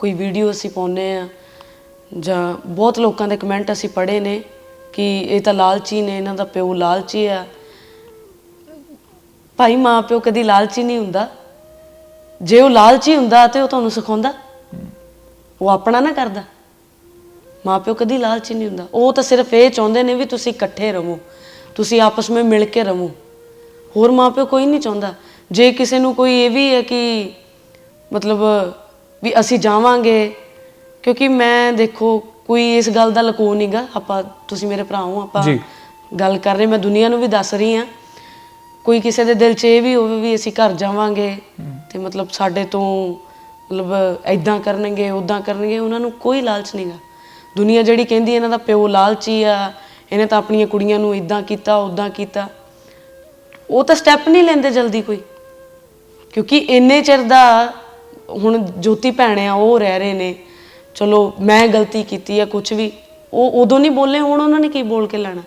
ਕੋਈ ਵੀਡੀਓ ਅਸੀਂ ਪਾਉਂਦੇ ਆ ਜਾਂ ਬਹੁਤ ਲੋਕਾਂ ਦੇ ਕਮੈਂਟ ਅਸੀਂ ਪੜ੍ਹੇ ਨੇ ਕਿ ਇਹ ਤਾਂ ਲਾਲਚੀ ਨੇ, ਇਹਨਾਂ ਦਾ ਪਿਓ ਲਾਲਚੀ ਆ। ਭਾਈ ਮਾਂ ਪਿਓ ਕਦੀ ਲਾਲਚੀ ਨਹੀਂ ਹੁੰਦਾ। ਜੇ ਉਹ ਲਾਲਚੀ ਹੁੰਦਾ ਤੇ ਉਹ ਤੁਹਾਨੂੰ ਸਿਖਾਉਂਦਾ। ਉਹ ਆਪਣਾ ਨਾ ਕਰਦਾ। ਮਾਂ ਪਿਓ ਕਦੀ ਲਾਲਚੀ ਨਹੀਂ ਹੁੰਦਾ। ਉਹ ਤਾਂ ਸਿਰਫ ਇਹ ਚਾਹੁੰਦੇ ਨੇ ਵੀ ਤੁਸੀਂ ਇਕੱਠੇ ਰਹੋ। ਤੁਸੀਂ ਆਪਸ ਵਿੱਚ ਮਿਲ ਕੇ ਰਹੋ। ਹੋਰ ਮਾਂ ਪਿਓ ਕੋਈ ਨਹੀਂ ਚਾਹੁੰਦਾ। ਜੇ ਕਿਸੇ ਨੂੰ ਕੋਈ ਇਹ ਵੀ ਹੈ ਕਿ ਮਤਲਬ ਵੀ ਅਸੀਂ ਜਾਵਾਂਗੇ। ਕਿਉਂਕਿ ਮੈਂ ਦੇਖੋ ਕੋਈ ਇਸ ਗੱਲ ਦਾ ਲਕੋ ਨਹੀਂਗਾ ਆਪਾਂ ਤੁਸੀਂ ਮੇਰੇ ਭਰਾ ਹੋ ਆਪਾਂ ਜੀ। ਗੱਲ ਕਰ ਰਹੇ ਮੈਂ ਦੁਨੀਆ ਨੂੰ ਵੀ ਦੱਸ ਰਹੀ ਹਾਂ। ਕੋਈ ਕਿਸੇ ਦੇ ਦਿਲ 'ਚ ਇਹ ਵੀ ਹੋਵੇ ਵੀ ਅਸੀਂ ਘਰ ਜਾਵਾਂਗੇ ਤੇ ਮਤਲਬ ਸਾਡੇ ਤੋਂ ਮਤਲਬ ਐਦਾਂ ਕਰਨਗੇ ਉਦਾਂ ਕਰਨਗੇ ਉਹਨਾਂ ਨੂੰ ਕੋਈ ਲਾਲਚ ਨਹੀਂਗਾ ਦੁਨੀਆ ਜਿਹੜੀ ਕਹਿੰਦੀ ਇਹਨਾਂ ਦਾ ਪਿਓ ਲਾਲਚੀ ਆ ਇਹਨੇ ਤਾਂ ਆਪਣੀਆਂ ਕੁੜੀਆਂ ਨੂੰ ਇਦਾਂ ਕੀਤਾ ਉਦਾਂ ਕੀਤਾ। ਉਹ ਤਾਂ ਸਟੈਪ ਨਹੀਂ ਲੈਂਦੇ ਜਲਦੀ ਕੋਈ। ਕਿਉਂਕਿ ਇੰਨੇ ਚਿਰ ਦਾ ਹੁਣ ਜੋਤੀ ਭੈਣੇ ਆ, ਉਹ ਰਹਿ ਰਹੇ ਨੇ। ਚਲੋ, ਮੈਂ ਗਲਤੀ ਕੀਤੀ ਆ ਕੁਝ ਵੀ। ਉਹ ਉਦੋਂ ਨਹੀਂ ਬੋਲੇ, ਹੁਣ ਉਹਨਾਂ ਨੇ ਕੀ ਬੋਲ ਕੇ ਲੈਣਾ?